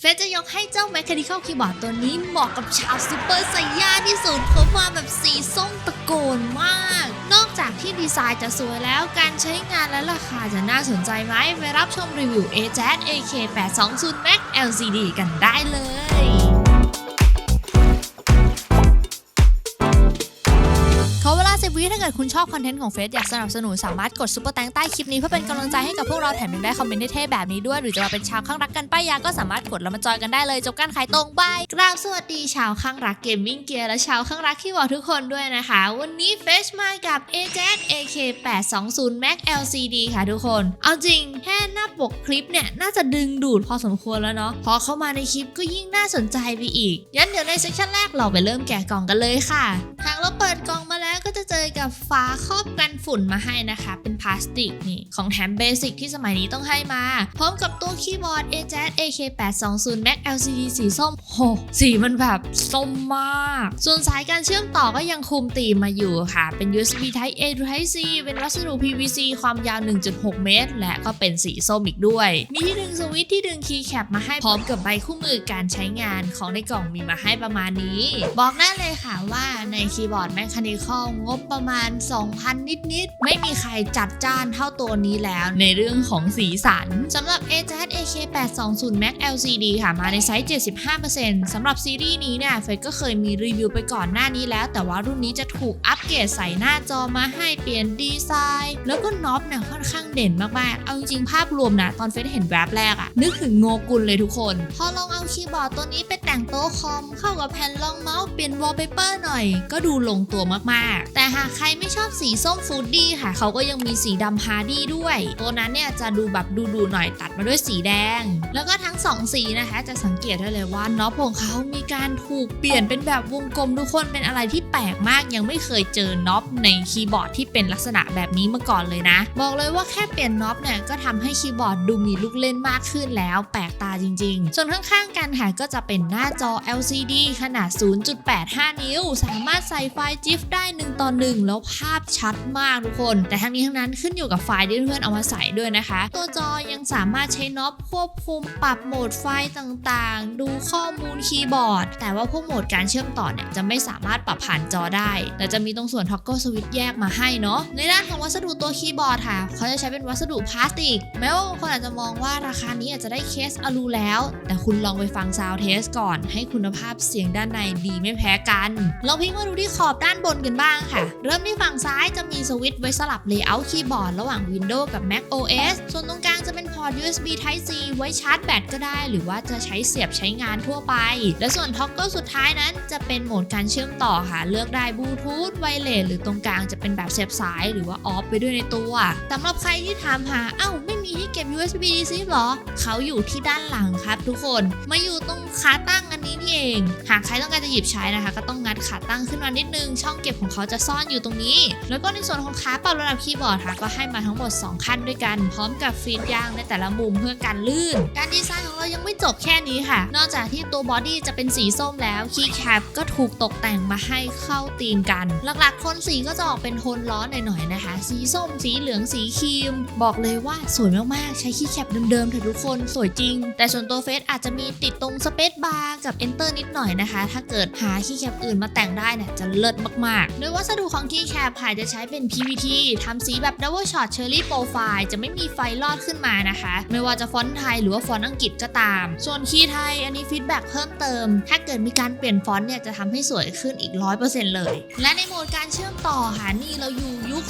เฟซจะยกให้เจ้า Mechanical Keyboard ตัวนี้เหมาะกับชาวซูเปอร์ไซย่าที่สุดเพราะมาแบบสีส้มตะโกนมาก นอกจากที่ดีไซน์จะสวยแล้วการใช้งานและราคาจะน่าสนใจไหม ไปรับชมรีวิว a j a z AK820 Max LCD กันได้เลย วลา10วิถ้าเกิดคุณชอบคอนเทนต์ของเฟซอยากสนับสนุนสามารถกดซุปเปอร์แตงใต้คลิปนี้เพื่อเป็นกำลังใจให้กับพวกเราแถมยังได้คอมเมนต์เท่ๆแบบนี้ด้วย หรือจะมาเป็นชาวข้างรักกันป้ายาก็สามารถกดแล้วมาจอยกันได้เลยจบการขายตรงบายกราบสวัสดีชาวข้างรักเกมมิ่งเกียร์และชาวข้างรักที่บอทุกคนด้วยนะคะ วันนี้เฟซมากับ a j a d AK820 Max LCD ค่ะทุกคน เอาจริงแค่หน้าปกคลิปเนี่ยน่าจะดึงดูดพอสมควรแล้วเนาะพอเข้ามาในคลิปก็ยิ่งน่าสนใจไปอีกงั้นเดี๋ยวในเซสชันแรกเราไปเริ่มแกะกล่องกันเลยค่ะ หากเราเปิดกล่องมา ก็จะเจอกับฝาครอบกันฝุ่นมาให้นะคะ เป็นพลาสติกนี่ของแถมเบสิกที่สมัยนี้ต้องให้มา พร้อมกับตัวคีย์บอร์ด AJAD AK820 Max LCD สีส้มโหสีมันแบบส้มมาก ส่วนสายการเชื่อมต่อก็ยังคุมตีมมาอยู่ค่ะ เป็น USB Type A to Type C เป็นวัสดุ PVC ความยาว 1.6 เมตร และก็เป็นสีส้มอีกด้วย มีที่ดึงสวิตช์ที่ดึงคีย์แคปมาให้พร้อมกับใบคู่มือการใช้งานของในกล่องมีมาให้ประมาณนี้ บอกได้เลยค่ะว่าในคีย์บอร์ด Mechanical งบประมาณ 2,000 นิดๆ ไม่มีใครจัดจ้านเท่าตัวนี้แล้วในเรื่องของสีสันสำหรับ AJAD AK820 Max LCD ค่ะ มาในไซส์ 75%สำหรับซีรีส์นี้เนี่ยเฟยก็เคยมีรีวิวไปก่อนหน้านี้แล้ว แต่ว่ารุ่นนี้จะถูกอัปเกรดใส่หน้าจอมาให้เปลี่ยนดีไซน์ แล้วก็น็อปเนี่ยค่อนข้างเด่นมากๆ เอาจริงๆภาพรวมนะตอนเฟยเห็นแวบแรกอะนึกถึงโงกุลเลยทุกคน พอลองเอาคีย์บอร์ดตัวนี้ไปแต่งโต๊ะคอม เข้ากับแผ่นรองเมาส์เปลี่ยนวอลเปเปอร์หน่อย ก็ดูลงตัวมากๆแต่หากใครไม่ชอบสีส้มฟูดดี้ค่ะ เขาก็ยังมีสีดำฮาร์ดี้ด้วย ตัวนั้นเนี่ยจะดูแบบดูดูๆหน่อยตัดมาด้วยสีแดง แล้วก็ทั้งสองสีนะคะ จะสังเกตได้เลยว่าน็อปของเขามีการถูกเปลี่ยนเป็นแบบวงกลมทุกคนเป็นอะไรที่แปลกมากยังไม่เคยเจอน็อปในคีย์บอร์ดที่เป็นลักษณะแบบนี้มาก่อนเลยนะ บอกเลยว่าแค่เปลี่ยนน็อปเนี่ยก็ทำให้คีย์บอร์ดดูมีลูกเล่นมากขึ้นแล้ว แปลกตาจริง ๆ ส่วนข้างๆกันค่ะก็จะเป็นหน้าจอ LCD ขนาด 0.85 นิ้ว สามารถใส่ไฟล์ GIF ได้1ต่อ1แล้วภาพชัดมากทุกคน แต่ทั้งนี้ทั้งนั้นขึ้นอยู่กับไฟล์ที่เพื่อนๆเอามาใส่ด้วยนะคะ ตัวจอยังสามารถใช้น็อปควบคุมปรับโหมดไฟล์ต่างๆ ดูข้อมูลคีย์บอร์ด แต่ว่าพวกโหมดการเชื่อมต่อเนี่ยจะไม่สามารถปรับผ่านจอได้ แต่จะมีตรงส่วน toggle switch แยกมาให้เนาะในด้านของวัสดุตัวคีย์บอร์ดค่ะ เขาจะใช้เป็นวัสดุพลาสติก แม้ว่าบางคนอาจจะมองว่าราคานี้อาจจะได้เคสอลูแล้ว แต่คุณลองไปฟังซาวเทสก่อน ให้คุณภาพเสียงด้านในดีไม่แพ้กัน ลองพลิกมาดูที่ขอบด้านบนกันบ้างค่ะ เริ่มที่ฝั่งซ้ายจะมีสวิตช์ไว้สลับเลเยอร์คีย์บอร์ดระหว่าง Windows กับ Mac OS ส่วนตรงกลางจะเป็นพอร์ต USB Type C ไว้ชาร์จแบตก็ได้ หรือว่าจะใช้เสียบใช้งานทั่วไป และส่วนท็อกเกิลสุดท้ายนั้นจะเป็นโหมดการเชื่อมต่อค่ะ เลือกได้บลูทูธไวเลสหรือตรงกลางจะเป็นแบบเสียบสาย หรือว่าออฟไปด้วยในตัวสำหรับใครที่ถามหาเอ้าไม่มีที่เก็บ USB DC หรอ เขาอยู่ที่ด้านหลังครับทุกคน มาอยู่ตรงขาตั้งอันนี้นี่เอง หากใครต้องการจะหยิบใช้นะคะ ก็ต้องงัดขาตั้งขึ้นมานิดนึง ช่องเก็บของเขาจะซ่อนอยู่ตรงนี้ แล้วก็ในส่วนของขาปรับระดับคีย์บอร์ดค่ะก็ให้มาทั้งหมด 2 ขั้นด้วยกัน พร้อมกับฟีดยางในแต่ละมุมเพื่อการลื่น การดีไซน์ของเราย จบแค่นี้ค่ะ นอกจากที่ตัวบอดี้จะเป็นสีส้มแล้วคีย์แคปก็ถูกตกแต่งมาให้เข้าธีมกัน หลักๆโทนสีก็จะออกเป็นโทนร้อนหน่อยๆนะคะ สีส้มสีเหลืองสีครีม บอกเลยว่าสวยมากๆ ใช้คีย์แคปเดิมๆเถอะทุกคนสวยจริง แต่ส่วนตัวเฟซอาจจะมีติดตรงสเปซบาร์กับ Enter นิดหน่อยนะคะ ถ้าเกิดหาคีย์แคปอื่นมาแต่งได้เนี่ยจะเลิศมากๆ โดยวัสดุของคีย์แคปค่ะจะใช้เป็น PVT ทำสีแบบ Double Shot Cherry Profile จะไม่มีไฟลอดขึ้นมานะคะ ไม่ว่าจะฟอนต์ไทยหรือว่าฟอนต์อังกฤษก็ตามส่วนคีย์ไทยอันนี้ฟีดแบ็กเพิ่มเติม ถ้าเกิดมีการเปลี่ยนฟอนต์เนี่ยจะทำให้สวยขึ้นอีก 100%เลย และในโหมดการเชื่อมต่อค่ะนี่เราอยู่ยุค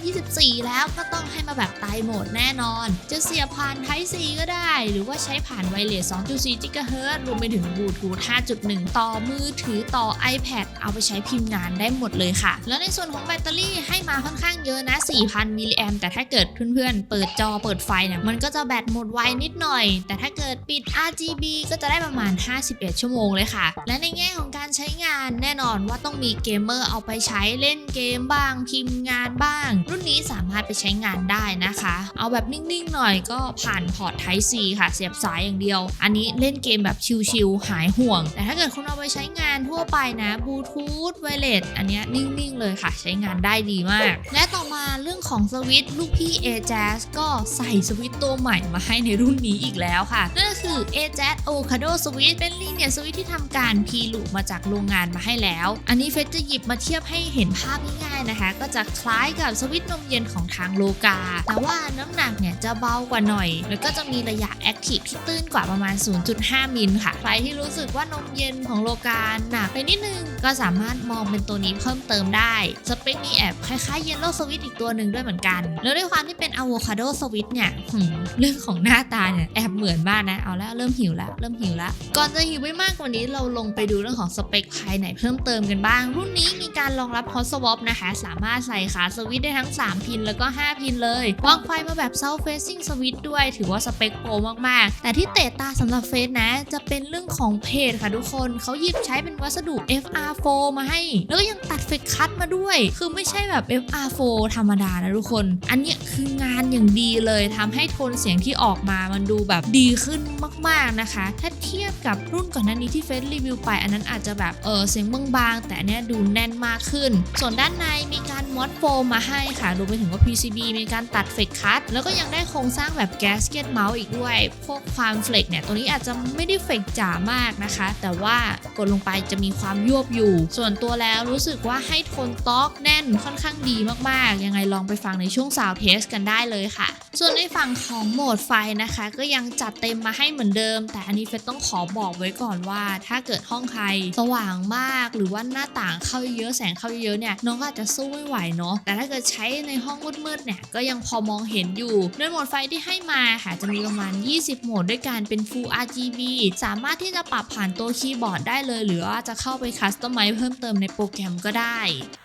2024 แล้วก็ต้องให้มาแบบไตโหมดแน่นอน จะเสียบผ่าน Type C ก็ได้ หรือว่าใช้ผ่านไวเลส2.4 GHz รวมไปถึงบลูทูธ5.1 ต่อมือถือต่อ iPad เอาไปใช้พิมพ์งานได้หมดเลยค่ะ แล้วในส่วนของแบตเตอรี่ให้มาค่อนข้างเยอะนะ 4,000 มิลลิแอมแต่ถ้าเกิดเพื่อนๆเปิดจอเปิดไฟเนี่ยมันก็จะแบตหมดไวนิดหน่อย แต่ถ้าเกิดปิด RGB ก็จะได้ประมาณ 51 ชั่วโมงเลยค่ะ และในแง่ของการใช้งานแน่นอนว่าต้องมีเกมเมอร์เอาไปใช้เล่นเกมบ้าง พิมพ์งานบ้าง รุ่นนี้สามารถไปใช้งานได้นะคะ เอาแบบนิ่งๆหน่อยก็ผ่านพอร์ต Type C ค่ะเสียบสายอย่างเดียว อันนี้เล่นเกมแบบชิลๆหายห่วง แต่ถ้าเกิดคุณเอาไปใช้งานทั่วไปนะบลูทูธไวเลสอันนี้นิ่งๆเลยค่ะ ใช้งานได้ดีมาก และต่อมาเรื่องของสวิตช์ลูกพี่ a j a z ก็ใส่สวิตช์ตัวใหม่มาให้ในรุ่นนี้อีกแล้วค่ะนั่นก็คือ a j a z Avocado Switch เป็นลีเนียสวิตที่ทำการพีลูมาจากโรงงานมาให้แล้ว อันนี้เฟสจะหยิบมาเทียบให้เห็นภาพง่ายๆนะคะ ก็จะคล้ายกับสวิตนมเย็นของทางโลกา แต่ว่าน้ำหนักเนี่ยจะเบากว่าหน่อย แล้วก็จะมีระยะแอคทีฟที่ตื้นกว่าประมาณ 0.5 มิลค่ะ ใครที่รู้สึกว่านมเย็นของโลกาหนักไปนิดนึง ก็สามารถมองเป็นตัวนี้เพิ่มเติมได้ สเปคมีแอบคล้ายๆเยลโล่สวิตอีกตัวหนึ่งด้วยเหมือนกัน แล้วด้วยความที่เป็นอะโวคาโดสวิตเนี่ยเรื่องของหน้าตาเนี่ยแอบเหมือนมากนะ เอาละแล้วเริ่มหิวแล้วเริ่มหิวแล้วก่อนจะหิวไปมากกว่านี้เราลงไปดูเรื่องของสเปคภายในเพิ่มเติมกันบ้าง รุ่นนี้มีการรองรับ hot swap นะคะ สามารถใส่ขาสวิตได้ทั้ง 3 พินแล้วก็ 5 พินเลยวางไฟมาแบบ south facing switch ด้วย ถือว่าสเปคโปรมากๆ แต่ที่เตะตาสำหรับเฟสนะ จะเป็นเรื่องของเพจค่ะทุกคนเขาหยิบใช้เป็นวัสดุ FR4 มาให้ แล้วยังตัดเฟกคัตมาด้วย คือไม่ใช่แบบ FR4 ธรรมดานะทุกคน อันนี้คืองานอย่างดีเลยทำให้โทนเสียงที่ออกมามันดูแบบดีขึ้นมากๆนะคะ ถ้าเทียบกับรุ่นก่อนหน้านี้ที่เฟสรีวิวไป อันนั้นอาจจะแบบเออเสียงบางๆแต่อันเนี้ยดูแน่นมากขึ้น ส่วนด้านในมีการมอดโฟมมาให้ค่ะรวมไปถึงว่า PCB มีการตัดเฟกคัตแล้วก็ยังได้โครงสร้างแบบแกสเกตเมาส์อีกด้วย พวกความเฟลกเนี่ยตัวนี้อาจจะไม่ได้เฟกจ๋ามากนะคะ แต่ว่ากดลงไปจะมีความยวบอยู่ ส่วนตัวแล้วรู้สึกว่าให้โทนต็อกแน่นค่อนข้างดีมากๆ ยังไงลองไปฟังในช่วงซาวเทสกันได้เลยค่ะ ส่วนในฝั่งของโหมดไฟนะคะ ก็ยังจัดเต็มมาให้เหมือนเดิม แต่อันนี้เฟซต้องขอบอกไว้ก่อนว่า ถ้าเกิดห้องใครสว่างมากหรือว่าหน้าต่างเข้าเยอะแสงเข้าเยอะเนี่ยน้องก็อาจจะสู้ไม่ไหวเนาะแต่ถ้าเกิดใช้ในห้องมืดๆเนี่ยก็ยังพอมองเห็นอยู่โดยโหมดไฟที่ให้มาค่ะจะมีประมาณ 20 โหมดด้วยกันเป็น Full RGB สามารถที่จะปรับผ่านตัวคีย์บอร์ดได้เลย หรือว่าจะเข้าไปคัสตอมไมซ์เพิ่มเติมในโปรแกรมก็ได้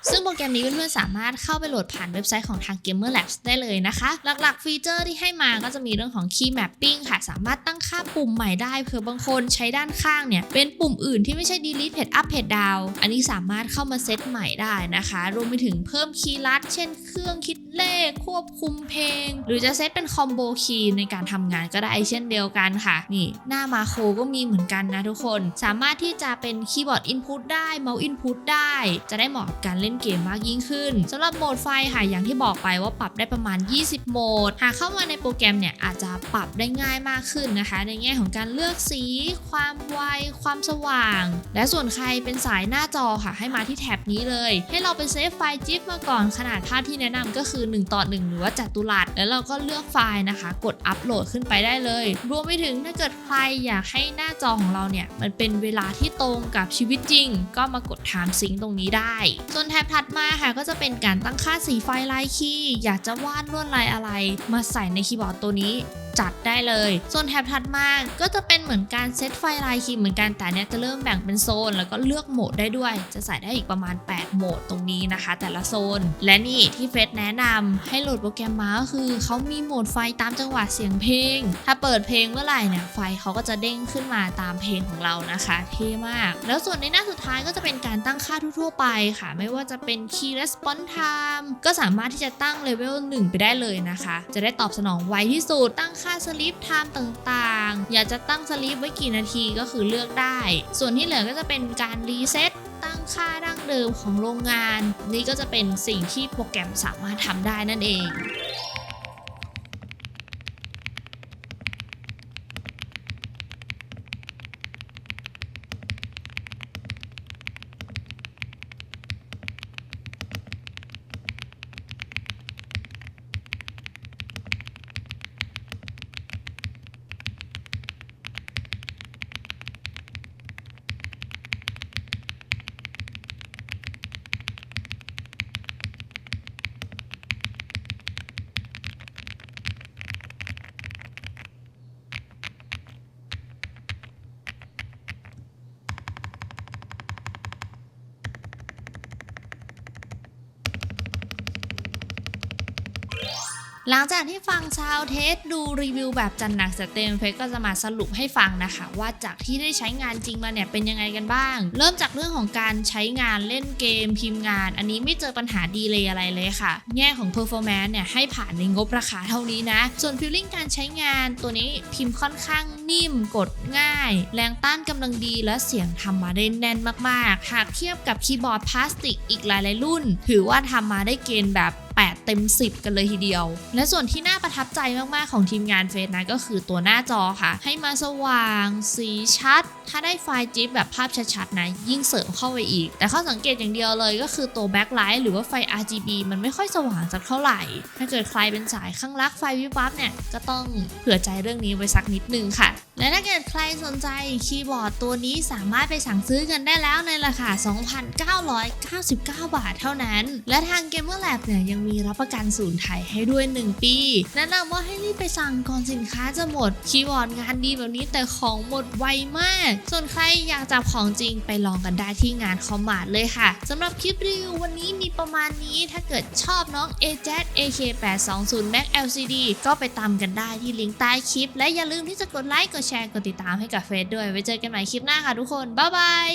ซึ่งโปรแกรมนี้เพื่อนๆสามารถเข้าไปโหลดผ่านเว็บไซต์ของทาง Gamer Labs ได้เลยนะคะ หลักๆฟีเจอร์ที่ให้มาก็จะมีเรื่องของ Key Mapping ค่ะ สามารถตั้งค่าปุ่มใหม่ได้เผื่อบางคนใช้ด้านข้างเนี่ย เป็นปุ่มอื่นที่ไม่ใช่ delete page up page down อันนี้สามารถเข้ามาเซตใหม่ได้นะคะ รวมไปถึงเพิ่มคีย์ลัด เช่นเครื่องคิดเลขควบคุมเพลง หรือจะเซตเป็นคอมโบคีย์ในการทำงานก็ได้เช่นเดียวกันค่ะ นี่หน้ามาโครก็มีเหมือนกันนะทุกคน สามารถที่จะเป็นคีย์บอร์ดอินพุตได้เมาส์อินพุตได้ จะได้เหมาะกับการเล่นเกมมากยิ่งขึ้นสำหรับโหมดไฟค่ะอย่างที่บอกไปว่าปรับได้ประมาณ 20 โหมดหากเข้ามาในโปรแกรมเนี่ยอาจจะปรับได้ง่ายมากขึ้นนะคะ ในแง่ของการเลือกสี ความไว ความสว่าง และส่วนใครเป็นสายหน้าจอค่ะ ให้มาที่แท็บนี้เลย ให้เราไปเซฟไฟล์จิฟมาก่อนขนาดภาพที่แนะนำก็คือ 1 ต่อ 1 หรือว่าจัตุรัส แล้วเราก็เลือกไฟล์นะคะ กดอัปโหลดขึ้นไปได้เลย รวมไปถึงถ้าเกิดใครอยากให้หน้าจอของเราเนี่ยมันเป็นเวลาที่ตรงกับชีวิตจริง ก็มากด Time Sync ตรงนี้ได้ ส่วนแท็บถัดมาค่ะก็จะเป็นการตั้งค่าสีไฟลายคีย์อยากจะวาดลวดลายอะไรมาใส่ในคีย์บอร์ดตัวนี้ จัดได้เลย ส่วนแท็บถัดมาก็จะเป็นเหมือนการเซตไฟลายคีย์เหมือนกันแต่เนี้ยจะเริ่มแบ่งเป็นโซน แล้วก็เลือกโหมดได้ด้วย จะใส่ได้อีกประมาณ 8 โหมดตรงนี้นะคะ แต่ละโซน และนี่ที่เฟซแนะนำให้โหลดโปรแกรมมาก็คือเขามีโหมดไฟตามจังหวะเสียงเพลง ถ้าเปิดเพลงเมื่อไหร่เนี่ยไฟเขาก็จะเด้งขึ้นมาตามเพลงของเรานะคะเท่มาก แล้วส่วนในหน้าสุดท้ายก็จะเป็นการตั้งค่าทั่วๆไปค่ะ ไม่ว่าจะเป็น key response time ก็สามารถที่จะตั้งเลเวล1ไปได้เลยนะคะ จะได้ตอบสนองไวที่สุดตั้งค่าสลิปไทม์ต่างๆ อยากจะตั้งสลิปไว้กี่นาทีก็คือเลือกได้ ส่วนที่เหลือก็จะเป็นการรีเซ็ตตั้งค่าดั้งเดิมของโรงงาน นี่ก็จะเป็นสิ่งที่โปรแกรมสามารถทำได้นั่นเอง หลังจากที่ฟังชาวเทสดูรีวิวแบบจันหนักจัดเต็มเฟซก็จะมาสรุปให้ฟังนะคะ ว่าจากที่ได้ใช้งานจริงมาเนี่ยเป็นยังไงกันบ้าง เริ่มจากเรื่องของการใช้งานเล่นเกมพิมพ์งาน อันนี้ไม่เจอปัญหาดีเลยอะไรเลยค่ะ แง่ของ performance เนี่ยให้ผ่านในงบราคาเท่านี้นะ ส่วน feeling การใช้งานตัวนี้พิมพ์ค่อนข้างนิ่มกดง่าย แรงต้านกำลังดีและเสียงทำมาได้แน่นมากๆ หากเทียบกับคีย์บอร์ดพลาสติกอีกหลายๆรุ่น ถือว่าทำมาได้เกณฑ์แบบ 8 เต็ม 10 กันเลยทีเดียว และส่วนที่น่าประทับใจมากๆของทีมงานเฟซนะก็คือตัวหน้าจอค่ะ ให้มาสว่าง สีชัด ถ้าได้ไฟล์จิ๊บแบบภาพชัดๆนะยิ่งเสริมเข้าไปอีก แต่ข้อสังเกตอย่างเดียวเลยก็คือตัวแบ็คไลท์หรือว่าไฟ RGB มันไม่ค่อยสว่างสักเท่าไหร่ ถ้าเกิดใครเป็นสายข้างรักไฟวิบวับเนี่ยก็ต้องเผื่อใจเรื่องนี้ไว้สักนิดนึงค่ะและถ้าเกิดใครสนใจคีย์บอร์ดตัวนี้สามารถไปสั่งซื้อกันได้แล้วในราคา 2,999 บาทเท่านั้น และทาง Gamer Lab เนี่ยยังมีรับประกันศูนย์ไทยให้ด้วย 1 ปี แนะนำว่าให้รีบไปสั่งก่อนสินค้าจะหมด คีย์บอร์ดงานดีแบบนี้แต่ของหมดไวมาก ส่วนใครอยากจับของจริงไปลองกันได้ที่งานคอมมาร์ทเลยค่ะสำหรับคลิปรีวิววันนี้มีประมาณนี้ ถ้าเกิดชอบน้อง a j AK820 Max LCD ก็ไปตามกันได้ที่ลิงก์ใต้คลิป และอย่าลืมที่จะกดไลค์กดดแชร์ กดติดตามให้กับเฟซด้วย ไว้เจอกันใหม่คลิปหน้าค่ะทุกคน บ๊ายบาย